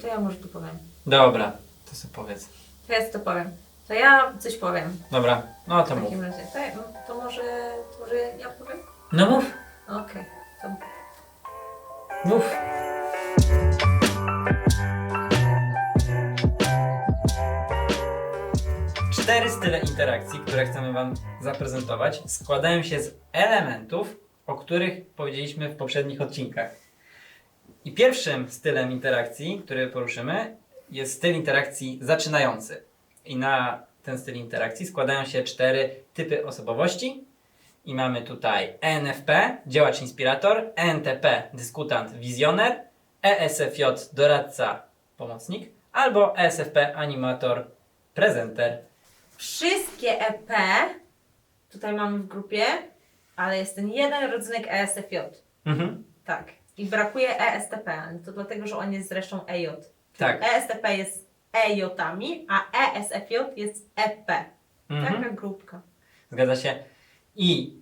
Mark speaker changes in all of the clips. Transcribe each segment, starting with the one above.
Speaker 1: To ja może tu powiem.
Speaker 2: Dobra, to sobie powiedz.
Speaker 1: To ja to powiem. To ja coś powiem.
Speaker 2: Dobra, no
Speaker 1: W
Speaker 2: to mów.
Speaker 1: takim razie. To, ja- no, to, może, to może ja powiem?
Speaker 2: No mów,
Speaker 1: Okej. To
Speaker 2: mów. Cztery style interakcji, które chcemy Wam zaprezentować, składają się z elementów, o których powiedzieliśmy w poprzednich odcinkach. I pierwszym stylem interakcji, który poruszymy, jest styl interakcji zaczynający. I na ten styl interakcji składają się cztery typy osobowości. I mamy tutaj ENFP, działacz inspirator, ENTP, dyskutant wizjoner, ESFJ, doradca pomocnik, albo ESFP, animator, prezenter.
Speaker 1: Wszystkie EP tutaj mamy w grupie, ale jest ten jeden rodzynek ESFJ.
Speaker 2: Mhm.
Speaker 1: Tak. I brakuje ESTP, to dlatego, że on jest zresztą EJ.
Speaker 2: Tak.
Speaker 1: ESTP jest EJ-ami, a ESFJ jest EP.
Speaker 2: Mhm.
Speaker 1: Taka grupka.
Speaker 2: Zgadza się. I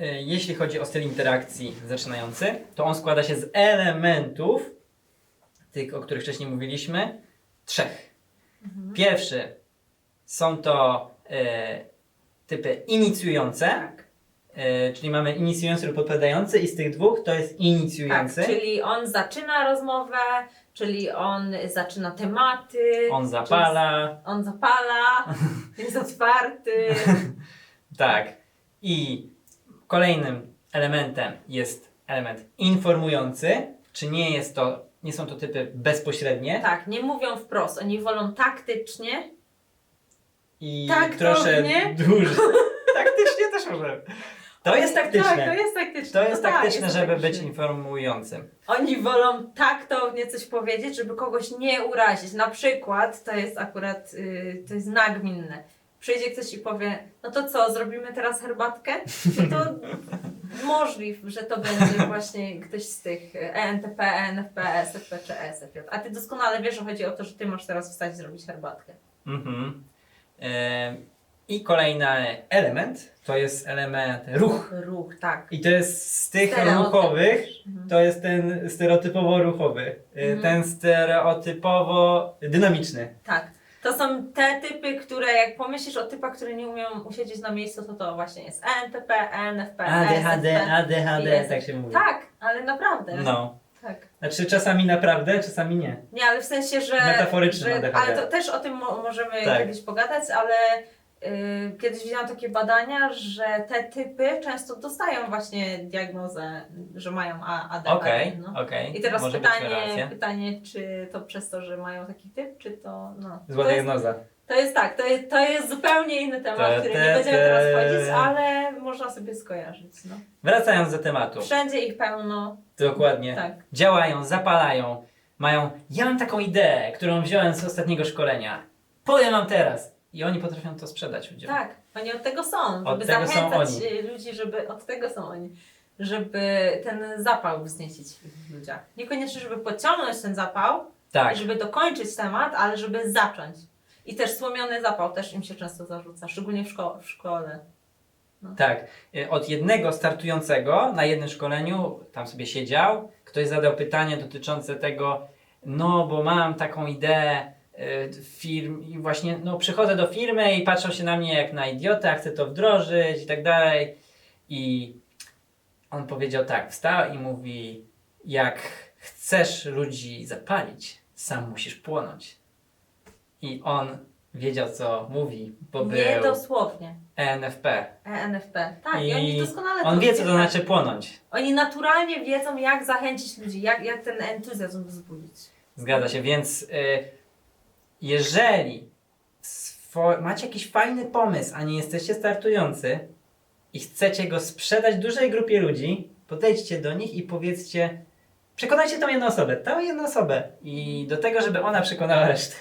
Speaker 2: y, jeśli chodzi o styl interakcji zaczynający, to on składa się z elementów, tych, o których wcześniej mówiliśmy, trzech. Pierwszy są to y, typy inicjujące,
Speaker 1: Tak.
Speaker 2: Y, czyli mamy inicjujący lub odpowiadający i z tych dwóch to jest
Speaker 1: Tak,
Speaker 2: inicjujący.
Speaker 1: czyli on zaczyna rozmowę, czyli on zaczyna tematy.
Speaker 2: On zapala.
Speaker 1: On zapala, jest otwarty.
Speaker 2: Tak. I kolejnym elementem jest element informujący, czy nie jest to, nie są to typy bezpośrednie
Speaker 1: Tak, nie mówią wprost, oni wolą taktycznie.
Speaker 2: i
Speaker 1: Tak, nie?
Speaker 2: dłużej. taktycznie też może. To jest taktyczne.
Speaker 1: Tak, to jest taktyczne.
Speaker 2: To jest
Speaker 1: No tak,
Speaker 2: taktyczne, żeby
Speaker 1: taktyczne.
Speaker 2: być informującym.
Speaker 1: Oni wolą taktownie coś powiedzieć, żeby kogoś nie urazić. Na przykład, to jest akurat, y, to jest nagminne. Przyjdzie ktoś i powie, no to co, zrobimy teraz herbatkę? No to możliw, że to będzie właśnie ktoś z tych y, ENTP, ENFP, ESFP czy ESFJ. A ty doskonale wiesz, że chodzi o to, że ty masz teraz wstać i zrobić herbatkę.
Speaker 2: Mhm. Em, I kolejny element to jest element ruch.
Speaker 1: Ruch, tak.
Speaker 2: I to jest z tych
Speaker 1: Stereotyp.
Speaker 2: ruchowych,
Speaker 1: Mhm.
Speaker 2: to jest ten stereotypowo ruchowy. Y,
Speaker 1: Mhm.
Speaker 2: Ten stereotypowo dynamiczny.
Speaker 1: Tak. To są te typy, które jak pomyślisz o typach, które nie umieją usiedzieć na miejscu, to to właśnie jest ENTP, ENFP,
Speaker 2: ADHD,
Speaker 1: ESFP.
Speaker 2: ADHD,
Speaker 1: jest.
Speaker 2: tak się mówi.
Speaker 1: Tak, ale naprawdę.
Speaker 2: No.
Speaker 1: Tak.
Speaker 2: Znaczy czasami naprawdę, czasami nie.
Speaker 1: Nie, ale w sensie, że.
Speaker 2: Metaforyczne
Speaker 1: że
Speaker 2: ADHD.
Speaker 1: Ale to też o tym mo- możemy
Speaker 2: Tak.
Speaker 1: kiedyś pogadać, ale kiedyś widziałam takie badania, że te typy często dostają właśnie diagnozę, że mają ADHD.
Speaker 2: Okej,
Speaker 1: no.
Speaker 2: okej.
Speaker 1: I teraz
Speaker 2: Może
Speaker 1: pytanie, pytanie, czy to przez to, że mają taki typ, czy to. No.
Speaker 2: Zła
Speaker 1: to, jest,
Speaker 2: diagnoza.
Speaker 1: to jest tak, to jest, to jest zupełnie inny temat,
Speaker 2: Te,
Speaker 1: który
Speaker 2: te,
Speaker 1: nie będziemy
Speaker 2: te.
Speaker 1: teraz wchodzić, ale można sobie skojarzyć. No.
Speaker 2: Wracając do tematu.
Speaker 1: Wszędzie ich pełno.
Speaker 2: Dokładnie.
Speaker 1: Tak.
Speaker 2: Działają, zapalają, mają. Ja mam taką ideę, którą wziąłem z ostatniego szkolenia. Powiem wam teraz. I oni potrafią to sprzedać ludziom.
Speaker 1: Tak, oni od tego są, żeby
Speaker 2: Od tego są
Speaker 1: zachęcać
Speaker 2: oni.
Speaker 1: y, ludzi, żeby od tego są oni, żeby ten zapał wzniecić w ludziach. Niekoniecznie, żeby pociągnąć ten zapał
Speaker 2: Tak.
Speaker 1: i żeby dokończyć temat, ale żeby zacząć. I też słomiony zapał też im się często zarzuca, szczególnie w, szko- w szkole.
Speaker 2: Tak. Y, Od jednego startującego na jednym szkoleniu, tam sobie siedział, ktoś zadał pytanie dotyczące tego, no bo mam taką ideę firm i właśnie no przychodzę do firmy i patrzą się na mnie jak na idiotę, chcę to wdrożyć i tak dalej. I on powiedział tak, wstał i mówi, jak chcesz ludzi zapalić, sam musisz płonąć. I on wiedział co mówi, bo
Speaker 1: Nie
Speaker 2: był
Speaker 1: dosłownie. ENFP.
Speaker 2: ENFP.
Speaker 1: Tak, i,
Speaker 2: I
Speaker 1: oni doskonale
Speaker 2: On wie, co to znaczy płonąć.
Speaker 1: Oni naturalnie wiedzą, jak zachęcić ludzi, jak, jak ten entuzjazm wzbudzić.
Speaker 2: Zgadza się, więc y, jeżeli macie jakiś fajny pomysł, a nie jesteście startujący i chcecie go sprzedać dużej grupie ludzi, podejdźcie do nich i powiedzcie, przekonajcie tą jedną osobę, tą jedną osobę i do tego, żeby ona przekonała resztę.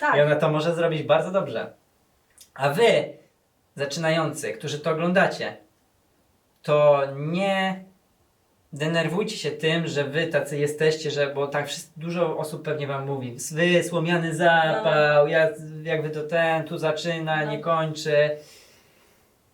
Speaker 1: Tak.
Speaker 2: I ona to może zrobić bardzo dobrze. A wy, zaczynający, którzy to oglądacie, to nie denerwujcie się tym, że wy tacy jesteście, że bo tak wszyscy, dużo osób pewnie wam mówi, wy słomiany zapał, jak, jak wy to ten, tu zaczyna,
Speaker 1: No.
Speaker 2: nie kończy.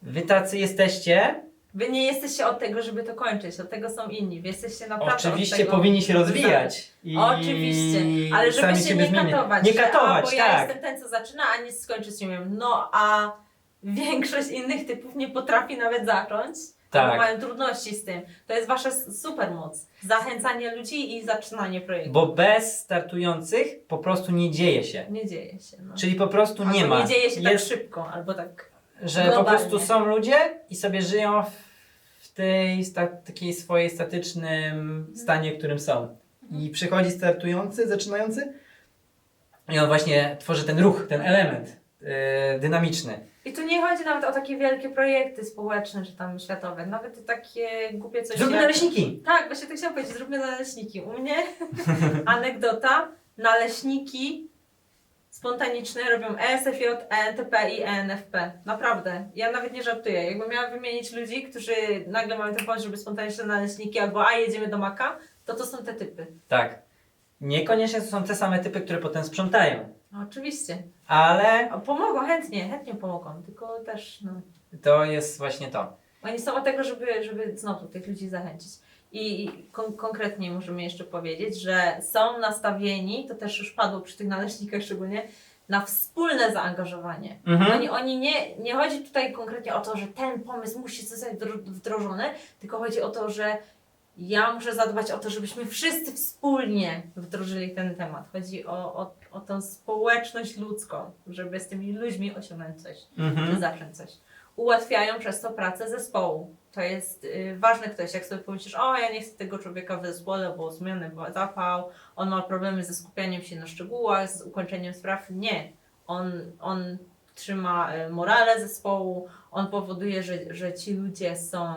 Speaker 2: Wy tacy jesteście,
Speaker 1: Wy nie jesteście od tego, żeby to kończyć, od tego są inni. Wy jesteście naprawdę
Speaker 2: Oczywiście
Speaker 1: od tego...
Speaker 2: powinni się rozwijać. I
Speaker 1: Oczywiście, ale żeby się nie
Speaker 2: zmieniać.
Speaker 1: katować.
Speaker 2: Nie
Speaker 1: że, a,
Speaker 2: katować,
Speaker 1: bo ja
Speaker 2: tak.
Speaker 1: jestem ten, co zaczyna, a nie skończyć nie wiem. No a większość innych typów nie potrafi nawet zacząć.
Speaker 2: Tak.
Speaker 1: Albo mają trudności z tym. To jest wasza supermoc. Zachęcanie ludzi i zaczynanie projektu.
Speaker 2: Bo bez startujących po prostu nie dzieje się.
Speaker 1: Nie dzieje się. No.
Speaker 2: Czyli po prostu nie
Speaker 1: albo
Speaker 2: ma.
Speaker 1: nie dzieje się
Speaker 2: Jest,
Speaker 1: tak szybko, albo tak.
Speaker 2: że po
Speaker 1: globalnie.
Speaker 2: prostu są ludzie i sobie żyją w, tej takiej swojej statycznym stanie, w którym są. I przychodzi startujący, zaczynający i on właśnie tworzy ten ruch, ten element yy, dynamiczny.
Speaker 1: I tu nie chodzi nawet o takie wielkie projekty społeczne, czy tam światowe. Nawet takie głupie coś
Speaker 2: Zróbmy
Speaker 1: jak...
Speaker 2: naleśniki!
Speaker 1: Tak, właśnie tak chciałam powiedzieć, zróbmy naleśniki. U mnie anegdota, naleśniki spontaniczne robią ESFJ, ENTP i ENFP. Naprawdę. Ja nawet nie żartuję. Jakbym miała wymienić ludzi, którzy nagle mają ten pomysł, żeby spontaniczne naleśniki albo a jedziemy do Maka, to to są te typy.
Speaker 2: Tak. Niekoniecznie to są te same typy, które potem sprzątają.
Speaker 1: No, oczywiście.
Speaker 2: Ale
Speaker 1: O, pomogą, chętnie, chętnie pomogą, tylko też no,
Speaker 2: to jest właśnie to.
Speaker 1: Oni są od tego, żeby, żeby znowu tych ludzi zachęcić. I kon- konkretnie możemy jeszcze powiedzieć, że są nastawieni, to też już padło przy tych naleśnikach szczególnie, na wspólne zaangażowanie.
Speaker 2: Mhm.
Speaker 1: Oni, oni nie, nie chodzi tutaj konkretnie o to, że ten pomysł musi zostać wdro- wdrożony, tylko chodzi o to, że ja muszę zadbać o to, żebyśmy wszyscy wspólnie wdrożyli ten temat. Chodzi o, o, o tą społeczność ludzką, żeby z tymi ludźmi osiągnąć coś czy
Speaker 2: Mhm.
Speaker 1: zacząć coś. Ułatwiają przez to pracę zespołu. To jest y, ważne ktoś, jak sobie pomyślisz, o ja nie chcę tego człowieka w zespole, bo zmiany, bo zapał, on ma problemy ze skupianiem się na szczegółach, z ukończeniem spraw. Nie. On, on trzyma y, morale zespołu, on powoduje, że, że ci ludzie są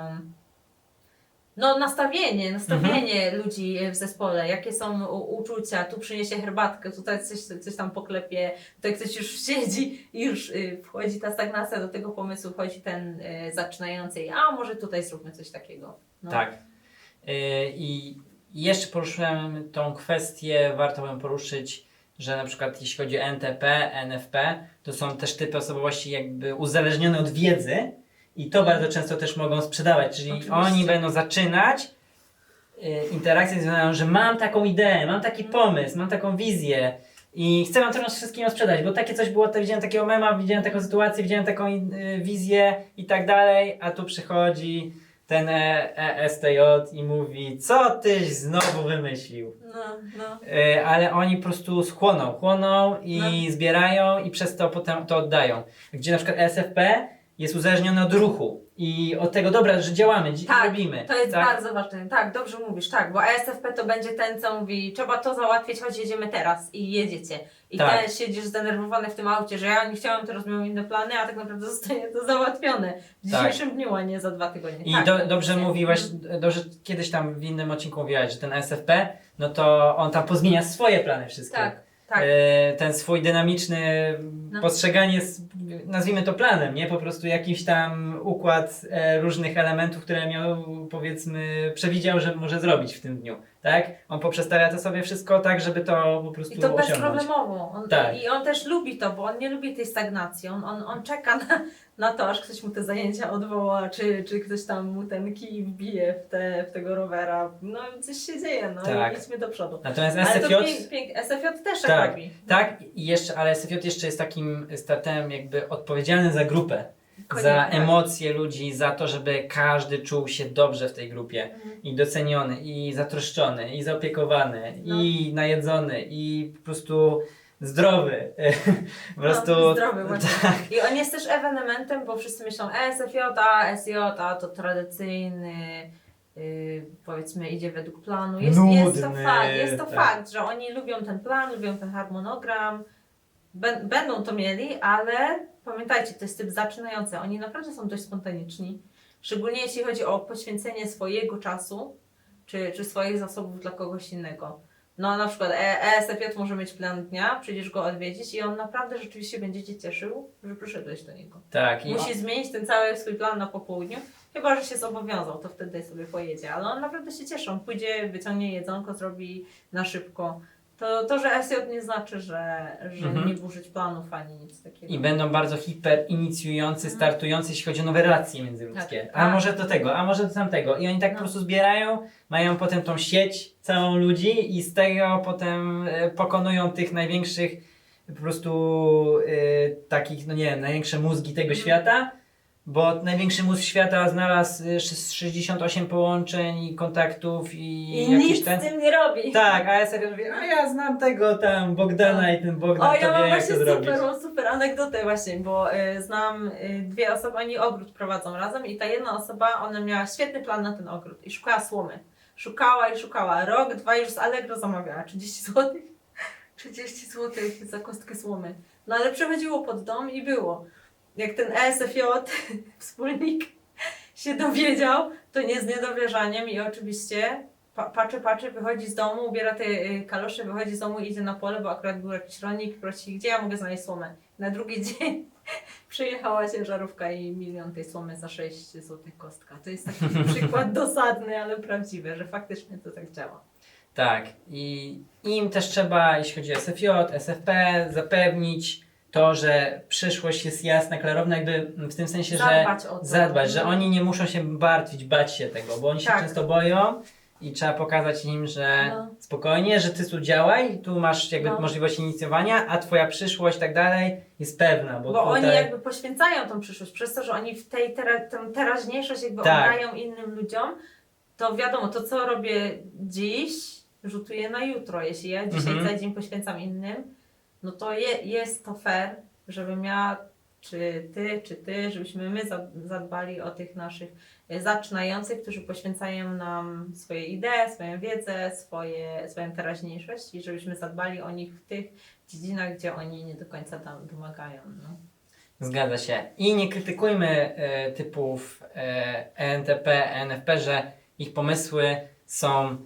Speaker 1: no nastawienie, nastawienie ludzi w zespole, jakie są u- uczucia, tu przyniesie herbatkę, tutaj coś, coś tam poklepie, tutaj ktoś już siedzi i już y, wchodzi ta stagnacja do tego pomysłu, wchodzi ten y, zaczynający i a może tutaj zróbmy coś takiego. No.
Speaker 2: Tak. Yy, I jeszcze poruszyłem tą kwestię, warto ją poruszyć, że na przykład jeśli chodzi o NTP, NFP, to są też typy osobowości jakby uzależnione od wiedzy i to bardzo często też mogą sprzedawać, czyli
Speaker 1: Oczywiście.
Speaker 2: oni będą zaczynać yy, interakcję związaną, że mam taką ideę, mam taki pomysł, mam taką wizję i chcę wam teraz wszystkim ją sprzedać, bo takie coś było, to widziałem takiego mema, widziałem taką sytuację, widziałem taką yy, wizję i tak dalej, a tu przychodzi ten e, ESTJ i mówi, co tyś znowu wymyślił.
Speaker 1: No, no.
Speaker 2: E, ale oni po prostu chłoną, chłoną i
Speaker 1: No.
Speaker 2: zbierają i przez to potem to oddają. Gdzie na przykład ESFP jest uzależniony od ruchu i od tego, dobra, że działamy, dzi-
Speaker 1: Tak,
Speaker 2: robimy.
Speaker 1: To jest
Speaker 2: tak?
Speaker 1: bardzo ważne. Tak, dobrze mówisz, tak, bo ESFP to będzie ten, co mówi, trzeba to załatwić, choć jedziemy teraz i jedziecie. I
Speaker 2: Tak.
Speaker 1: ten siedzisz zdenerwowany w tym aucie, że ja nie chciałam, teraz miałam inne plany, a tak naprawdę zostanie to załatwione w
Speaker 2: Tak.
Speaker 1: dzisiejszym dniu, a nie za dwa tygodnie.
Speaker 2: I
Speaker 1: tak,
Speaker 2: do, dobrze mówiłaś, dobrze kiedyś tam w innym odcinku mówiłaś, że ten SFP, no to on tam pozmienia swoje plany wszystkie.
Speaker 1: Tak, tak.
Speaker 2: E, ten swój dynamiczny
Speaker 1: No.
Speaker 2: postrzeganie, nazwijmy to planem, nie? Po prostu jakiś tam układ e, różnych elementów, które miał, powiedzmy, przewidział, że może zrobić w tym dniu, tak? On poprzestawia to sobie wszystko tak, żeby to po prostu
Speaker 1: I to
Speaker 2: osiągnąć.
Speaker 1: bezproblemowo. On,
Speaker 2: Tak.
Speaker 1: I on też lubi to, bo on nie lubi tej stagnacji. On, on, on czeka na, na to, aż ktoś mu te zajęcia odwoła, czy, czy ktoś tam mu ten kij wbije w, te, w tego rowera. No coś się dzieje, no
Speaker 2: Tak.
Speaker 1: i idźmy do przodu.
Speaker 2: Natomiast
Speaker 1: Ale to
Speaker 2: SFJ...
Speaker 1: pięk, SFJ też tak,
Speaker 2: Tak,
Speaker 1: robi.
Speaker 2: Tak, i jeszcze, ale SFJ jeszcze jest takim startem jakby odpowiedzialny za grupę. Za emocje ludzi, za to, żeby każdy czuł się dobrze w tej grupie
Speaker 1: Mhm.
Speaker 2: i doceniony, i zatroszczony, i zaopiekowany,
Speaker 1: No.
Speaker 2: i najedzony, i po prostu zdrowy. po prostu.
Speaker 1: No, zdrowy właśnie.
Speaker 2: Tak,
Speaker 1: I on jest też ewenementem, bo wszyscy myślą E, SFJ, SJ, to tradycyjny, yy, powiedzmy idzie według planu. Jest, jest to
Speaker 2: Nudny,
Speaker 1: fakt, jest to
Speaker 2: tak.
Speaker 1: fakt, że oni lubią ten plan, lubią ten harmonogram, będą to mieli, ale pamiętajcie, to jest typ zaczynający. Oni naprawdę są dość spontaniczni. Szczególnie jeśli chodzi o poświęcenie swojego czasu, czy, czy swoich zasobów dla kogoś innego. No na przykład E- ESFJ może mieć plan dnia, przyjdziesz go odwiedzić i on naprawdę rzeczywiście będzie Cię cieszył, że przyszedłeś do niego.
Speaker 2: tak. I
Speaker 1: Musi zmienić ten cały swój plan na popołudniu, chyba że się zobowiązał, to wtedy sobie pojedzie, ale on naprawdę się cieszy, on pójdzie, wyciągnie jedzonko, zrobi na szybko To, to, że SJ nie znaczy, że, że
Speaker 2: Mhm.
Speaker 1: nie burzyć planów ani nic takiego.
Speaker 2: I będą bardzo hiper inicjujący,
Speaker 1: Mhm.
Speaker 2: startujący, jeśli chodzi o nowe relacje międzyludzkie.
Speaker 1: Tak.
Speaker 2: A może do tego, a może do tamtego. I oni tak
Speaker 1: No.
Speaker 2: po prostu zbierają, mają potem tą sieć całą ludzi i z tego potem e, pokonują tych największych po prostu e, takich, no nie wiem, największe mózgi tego
Speaker 1: Mhm.
Speaker 2: świata. Bo największy mózg świata znalazł e, sz- 68 połączeń i kontaktów i,
Speaker 1: I
Speaker 2: jakiś
Speaker 1: nic
Speaker 2: ten...
Speaker 1: z tym nie robi.
Speaker 2: Tak, a ja sobie mówię, a ja znam tego tam Bogdana i ten Bogdan
Speaker 1: O,
Speaker 2: to
Speaker 1: ja mam
Speaker 2: wie jak
Speaker 1: właśnie
Speaker 2: to zrobić.
Speaker 1: super, mam super anegdotę właśnie, bo y, znam y, dwie osoby, oni ogród prowadzą razem i ta jedna osoba, ona miała świetny plan na ten ogród i szukała słomy. Szukała i szukała. Rok, dwa już z Allegro zamawiała. 30 zł. 30 zł za kostkę słomy. No ale przechodziło pod dom i było. Jak ten ESFJ, wspólnik, się dowiedział, to nie z niedowierzaniem i oczywiście pa, patrzy, patrzy, wychodzi z domu, ubiera te y, kalosze, wychodzi z domu, idzie na pole, bo akurat był jakiś rolnik, prosi, gdzie ja mogę znaleźć słomę. Na drugi dzień przyjechała ciężarówka i milion tej słomy za 6 zł kostka. To jest taki przykład dosadny, ale prawdziwy, że faktycznie to tak działa.
Speaker 2: Tak, i im też trzeba, jeśli chodzi o SFJ, SFP, zapewnić to, że przyszłość jest jasna, klarowna, jakby w tym sensie, że
Speaker 1: Zadbać o to.
Speaker 2: zadbać, że oni nie muszą się martwić, bać się tego, bo oni się
Speaker 1: Tak.
Speaker 2: często boją i trzeba pokazać im, że
Speaker 1: No.
Speaker 2: spokojnie, że ty tu działaj, tu masz jakby
Speaker 1: No.
Speaker 2: możliwość inicjowania, a twoja przyszłość i tak dalej jest pewna, bo,
Speaker 1: Bo
Speaker 2: tutaj...
Speaker 1: oni jakby poświęcają tą przyszłość, przez to, że oni w tej tera, tę teraźniejszość jakby
Speaker 2: Tak.
Speaker 1: oddają innym ludziom, to wiadomo, to co robię dziś, rzutuje na jutro. Jeśli ja dzisiaj
Speaker 2: Mhm.
Speaker 1: cały dzień poświęcam innym, no to je, jest to fair, żebym ja, czy ty, czy ty, żebyśmy my za- zadbali o tych naszych e, zaczynających, którzy poświęcają nam swoje idee, swoją wiedzę, swoje, swoją teraźniejszość i żebyśmy zadbali o nich w tych dziedzinach, gdzie oni nie do końca tam domagają. No.
Speaker 2: Zgadza się. I nie krytykujmy e, typów ENTP, ENFP, że ich pomysły są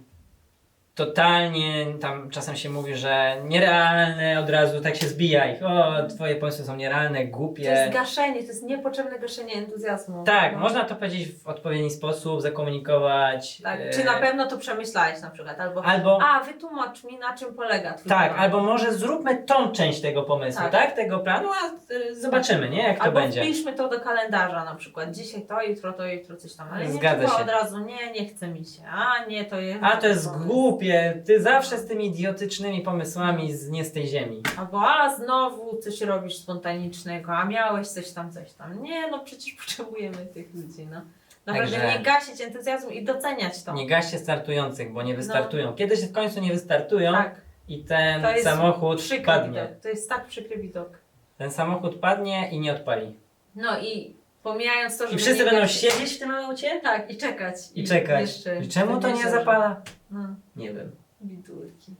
Speaker 2: totalnie, tam czasem się mówi, że nierealne, od razu tak się zbija ich. O, twoje pomysły są nierealne,
Speaker 1: To jest
Speaker 2: głupie.
Speaker 1: gaszenie, to jest niepotrzebne gaszenie entuzjazmu.
Speaker 2: Tak,
Speaker 1: No.
Speaker 2: można to powiedzieć w odpowiedni sposób, zakomunikować.
Speaker 1: Tak,
Speaker 2: e,
Speaker 1: czy na pewno to przemyślałeś na przykład, albo
Speaker 2: Albo,
Speaker 1: a wytłumacz mi na czym polega twój
Speaker 2: tak,
Speaker 1: plan.
Speaker 2: albo może zróbmy tą część tego pomysłu, tak?
Speaker 1: Tak.
Speaker 2: Tego planu, a e, zobaczymy, nie? Jak to
Speaker 1: Albo
Speaker 2: będzie.
Speaker 1: wpiszmy to do kalendarza na przykład. Dzisiaj to, jutro to, jutro coś tam. Ale nie
Speaker 2: Zgadza
Speaker 1: trzeba
Speaker 2: się.
Speaker 1: od razu, nie, nie chce mi się. A nie, to jest.
Speaker 2: A to jest
Speaker 1: pomysł.
Speaker 2: Głupie, ty zawsze z tymi idiotycznymi pomysłami z nie z tej ziemi.
Speaker 1: Albo a znowu coś robisz spontanicznego, a miałeś coś tam, coś tam. Nie, no przecież potrzebujemy tych ludzi, no. Naprawdę
Speaker 2: Także-
Speaker 1: nie gasić entuzjazmu i doceniać to.
Speaker 2: Nie gaście startujących, bo nie wystartują. Kiedyś w końcu nie wystartują
Speaker 1: No. tak,
Speaker 2: i ten
Speaker 1: to jest
Speaker 2: samochód
Speaker 1: przykry
Speaker 2: padnie.
Speaker 1: widok. To jest tak przykry widok.
Speaker 2: Ten samochód padnie i nie odpali.
Speaker 1: No i pomijając to, że
Speaker 2: I wszyscy będą
Speaker 1: gasić-
Speaker 2: siedzieć w tym aucie
Speaker 1: Tak, i czekać.
Speaker 2: i czekać.
Speaker 1: Jeszcze
Speaker 2: I czemu to nie zapala?
Speaker 1: No,
Speaker 2: Nie wiem.
Speaker 1: bidulki.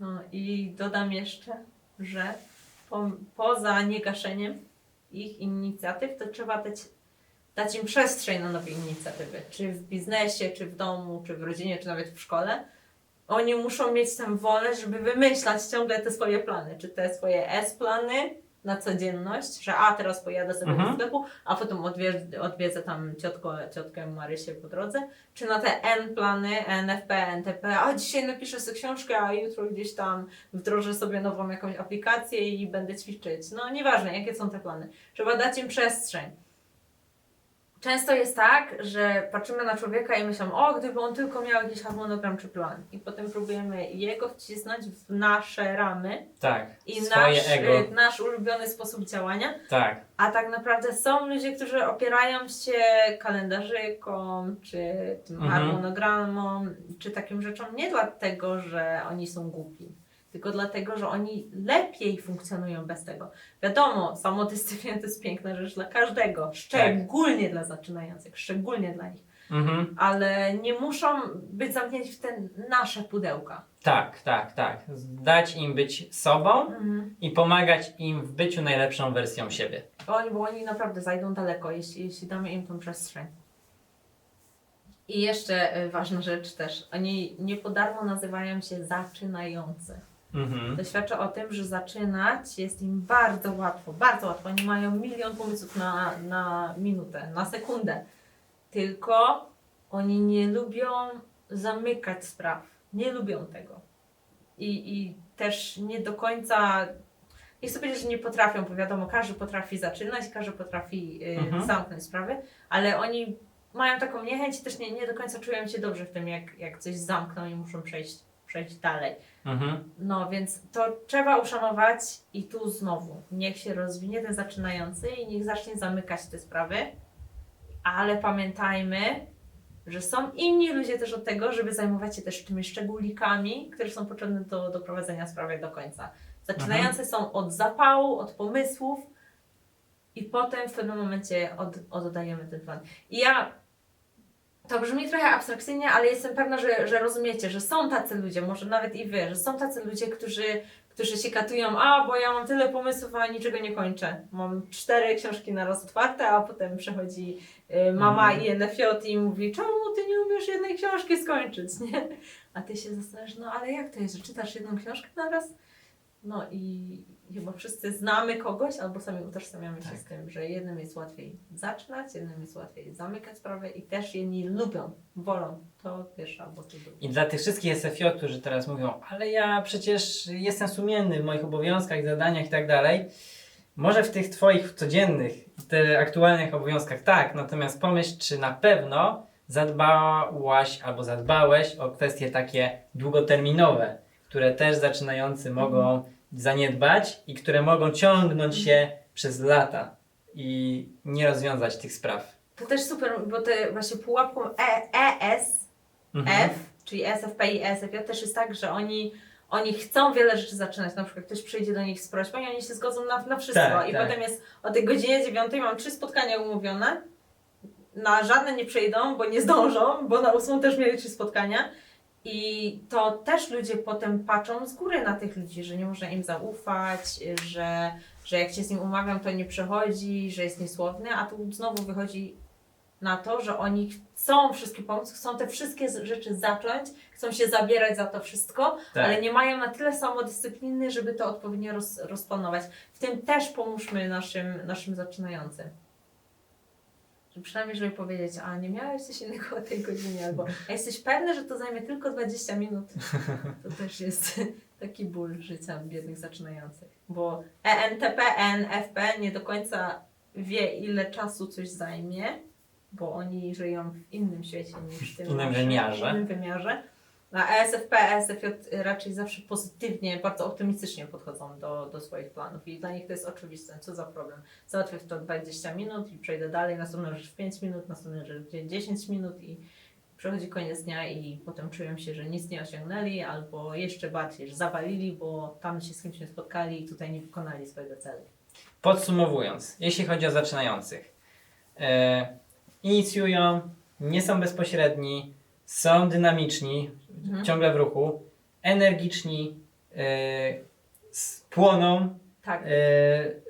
Speaker 1: No i dodam jeszcze, że po, poza niegaszeniem ich inicjatyw, to trzeba dać, dać im przestrzeń na nowe inicjatywy. Czy w biznesie, czy w domu, czy w rodzinie, czy nawet w szkole. Oni muszą mieć tę wolę, żeby wymyślać ciągle te swoje plany. Czy te swoje S-plany na codzienność, że a teraz pojadę sobie
Speaker 2: Mhm.
Speaker 1: do sklepu, a potem odwiedzę, odwiedzę tam ciotko, ciotkę Marysię po drodze, czy na te N-plany, NFP, NTP, a dzisiaj napiszę sobie książkę, a jutro gdzieś tam wdrożę sobie nową jakąś aplikację i będę ćwiczyć. No nieważne, jakie są te plany. Trzeba dać im przestrzeń. Często jest tak, że patrzymy na człowieka i myślimy, o, gdyby on tylko miał jakiś harmonogram czy plan. I potem próbujemy jego wcisnąć w nasze ramy
Speaker 2: Tak.
Speaker 1: i
Speaker 2: Swoje
Speaker 1: nasz,
Speaker 2: ego.
Speaker 1: y, nasz ulubiony sposób działania.
Speaker 2: Tak.
Speaker 1: A tak naprawdę są ludzie, którzy opierają się kalendarzykom, czy tym
Speaker 2: Mhm.
Speaker 1: harmonogramom, czy takim rzeczom nie dlatego, że oni są głupi, tylko dlatego, że oni lepiej funkcjonują bez tego. Wiadomo, samodyscyplina to jest piękna rzecz dla każdego, szczególnie dla zaczynających, szczególnie dla nich,
Speaker 2: Mhm.
Speaker 1: ale nie muszą być zamknięci w te nasze pudełka.
Speaker 2: Tak, tak, tak. Dać im być sobą i pomagać im w byciu najlepszą wersją siebie.
Speaker 1: Oni, bo oni naprawdę zajdą daleko, jeśli, jeśli damy im tą przestrzeń. I jeszcze y, ważna rzecz też. Oni nie po darmo nazywają się zaczynający.
Speaker 2: Mhm.
Speaker 1: To świadczy o tym, że zaczynać jest im bardzo łatwo, bardzo łatwo. Oni mają milion pomysłów na, na minutę, na sekundę. Tylko oni nie lubią zamykać spraw. Nie lubią tego. i, i też nie do końca. Nie chcę powiedzieć, że nie potrafią, bo wiadomo, każdy potrafi zaczynać, każdy potrafi y,
Speaker 2: Mhm.
Speaker 1: zamknąć sprawy, ale oni mają taką niechęć i też nie, nie do końca czują się dobrze w tym, jak, jak coś zamkną i muszą przejść, przejść dalej.
Speaker 2: Mhm.
Speaker 1: No więc to trzeba uszanować i tu znowu niech się rozwinie ten zaczynający i niech zacznie zamykać te sprawy, ale pamiętajmy, że są inni ludzie też od tego, żeby zajmować się też tymi szczególikami, które są potrzebne do doprowadzenia sprawy do końca. Zaczynające są od zapału, od pomysłów i potem w pewnym momencie od, oddajemy ten plan. I ja to brzmi trochę abstrakcyjnie, ale jestem pewna, że, że rozumiecie, że są tacy ludzie, może nawet i wy, że są tacy ludzie, którzy, którzy się katują, a bo ja mam tyle pomysłów, a niczego nie kończę. Mam cztery książki na raz otwarte, a potem przychodzi y, mama
Speaker 2: Mhm.
Speaker 1: i NFJ i mówi, czemu ty nie umiesz jednej książki skończyć, nie? A ty się zastanawiasz, no ale jak to jest, że czytasz jedną książkę na raz? No i chyba wszyscy znamy kogoś, albo sami utożsamiamy się
Speaker 2: Tak.
Speaker 1: z tym, że jednym jest łatwiej zaczynać, jednym jest łatwiej zamykać sprawę i też jedni lubią, wolą to pierwsze albo to drugie.
Speaker 2: I dla tych wszystkich SFJ, którzy teraz mówią, ale ja przecież jestem sumienny w moich obowiązkach, zadaniach i tak dalej. Może w tych Twoich codziennych, te aktualnych obowiązkach tak, natomiast pomyśl, czy na pewno zadbałaś albo zadbałeś o kwestie takie długoterminowe, które też zaczynający mogą zaniedbać i które mogą ciągnąć się przez lata i nie rozwiązać tych spraw.
Speaker 1: To też super, bo te właśnie pułapką e, ES,
Speaker 2: Mhm.
Speaker 1: F, czyli SFP i SFJ też jest tak, że oni, oni chcą wiele rzeczy zaczynać. Na przykład ktoś przyjdzie do nich z prośbą i oni się zgodzą na, na wszystko.
Speaker 2: Tak,
Speaker 1: I
Speaker 2: tak.
Speaker 1: potem jest o tej godzinie dziewiątej mam trzy spotkania umówione. Na żadne nie przyjdą, bo nie zdążą, bo na ósmą też mieli trzy spotkania. I to też ludzie potem patrzą z góry na tych ludzi, że nie można im zaufać, że, że jak się z nim umawiam, to nie przechodzi, że jest niesłowny, a tu znowu wychodzi na to, że oni chcą wszystkie pomóc, chcą te wszystkie rzeczy zacząć, chcą się zabierać za to wszystko,
Speaker 2: Tak.
Speaker 1: ale nie mają na tyle samodyscypliny, żeby to odpowiednio roz, rozplanować. W tym też pomóżmy naszym, naszym zaczynającym. Przynajmniej, żeby powiedzieć, a nie miałeś coś innego o tej godzinie, albo a jesteś pewny, że to zajmie tylko 20 minut. To też jest taki ból życia biednych zaczynających. Bo ENTP, ENFP nie do końca wie, ile czasu coś zajmie, bo oni żyją w innym świecie niż w tym
Speaker 2: innym wymiarze.
Speaker 1: Innym wymiarze. A E ESFP, ESFJ raczej zawsze pozytywnie, bardzo optymistycznie podchodzą do, do swoich planów i dla nich to jest oczywiste, co za problem. Załatwię w to 20 minut i przejdę dalej, następna rzecz w 5 minut, następna rzecz w 10 minut i przychodzi koniec dnia i potem czują się, że nic nie osiągnęli albo jeszcze bardziej, że zawalili, bo tam się z kimś nie spotkali i tutaj nie wykonali swojego celu.
Speaker 2: Podsumowując, jeśli chodzi o zaczynających, e, inicjują, nie są bezpośredni, są dynamiczni,
Speaker 1: Mhm.
Speaker 2: ciągle w ruchu, energiczni, s- płoną
Speaker 1: Tak.
Speaker 2: e,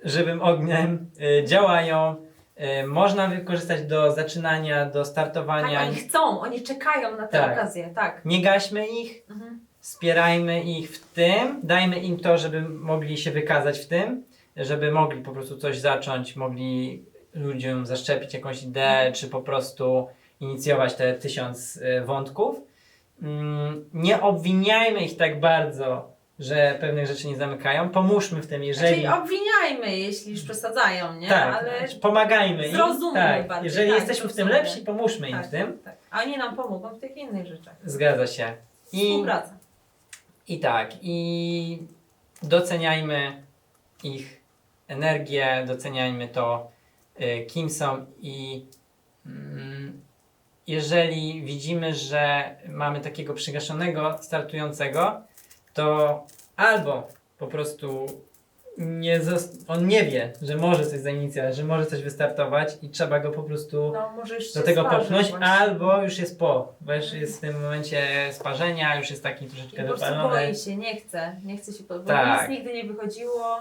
Speaker 2: żywym ogniem, e, działają. Można wykorzystać do zaczynania, do
Speaker 1: Tak,
Speaker 2: startowania.
Speaker 1: oni chcą, oni czekają na tę
Speaker 2: Tak.
Speaker 1: okazję, tak.
Speaker 2: Nie gaśmy ich,
Speaker 1: Mhm.
Speaker 2: wspierajmy ich w tym, dajmy im to, żeby mogli się wykazać w tym, żeby mogli po prostu coś zacząć, mogli ludziom zaszczepić jakąś ideę, czy po prostu inicjować te tysiąc wątków. Mm, Nie obwiniajmy ich tak bardzo, że pewnych rzeczy nie zamykają. Pomóżmy w tym, jeżeli.
Speaker 1: Czyli obwiniajmy, jeśli już przesadzają, nie?
Speaker 2: tak,
Speaker 1: Ale
Speaker 2: znaczy pomagajmy im.
Speaker 1: zrozummy
Speaker 2: Tak,
Speaker 1: bardziej,
Speaker 2: jeżeli
Speaker 1: tak,
Speaker 2: jesteśmy w tym lepsi, pomóżmy im
Speaker 1: tak,
Speaker 2: w tym.
Speaker 1: tak. A oni nam pomogą w tych innych rzeczach.
Speaker 2: Zgadza się. I
Speaker 1: Współpraca.
Speaker 2: I tak, i doceniajmy ich energię, doceniajmy to, y, kim są i mm, jeżeli widzimy, że mamy takiego przygaszonego startującego, to albo po prostu nie on nie wie, że może coś zainicjować, że może coś wystartować i trzeba go po prostu
Speaker 1: No,
Speaker 2: do tego popchnąć,
Speaker 1: właśnie.
Speaker 2: albo już jest po, bo już jest w tym momencie sparzenia, już jest taki
Speaker 1: I
Speaker 2: troszeczkę
Speaker 1: po prostu
Speaker 2: wypalony.
Speaker 1: boi się, nie chce, nie chce się, po- bo
Speaker 2: Tak.
Speaker 1: nic nigdy nie wychodziło.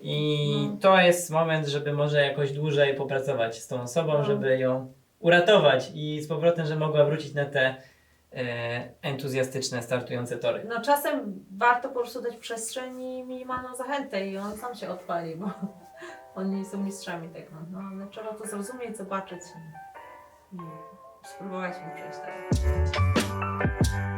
Speaker 2: I
Speaker 1: No.
Speaker 2: to jest moment, żeby może jakoś dłużej popracować z tą osobą,
Speaker 1: No.
Speaker 2: żeby ją uratować i z powrotem, że mogła wrócić na te e, entuzjastyczne, startujące tory.
Speaker 1: No czasem warto po prostu dać przestrzeń i minimalną zachętę i on sam się odpali, bo oni są mistrzami tego. No ale trzeba to zrozumieć, zobaczyć i spróbować mu przejść dalej.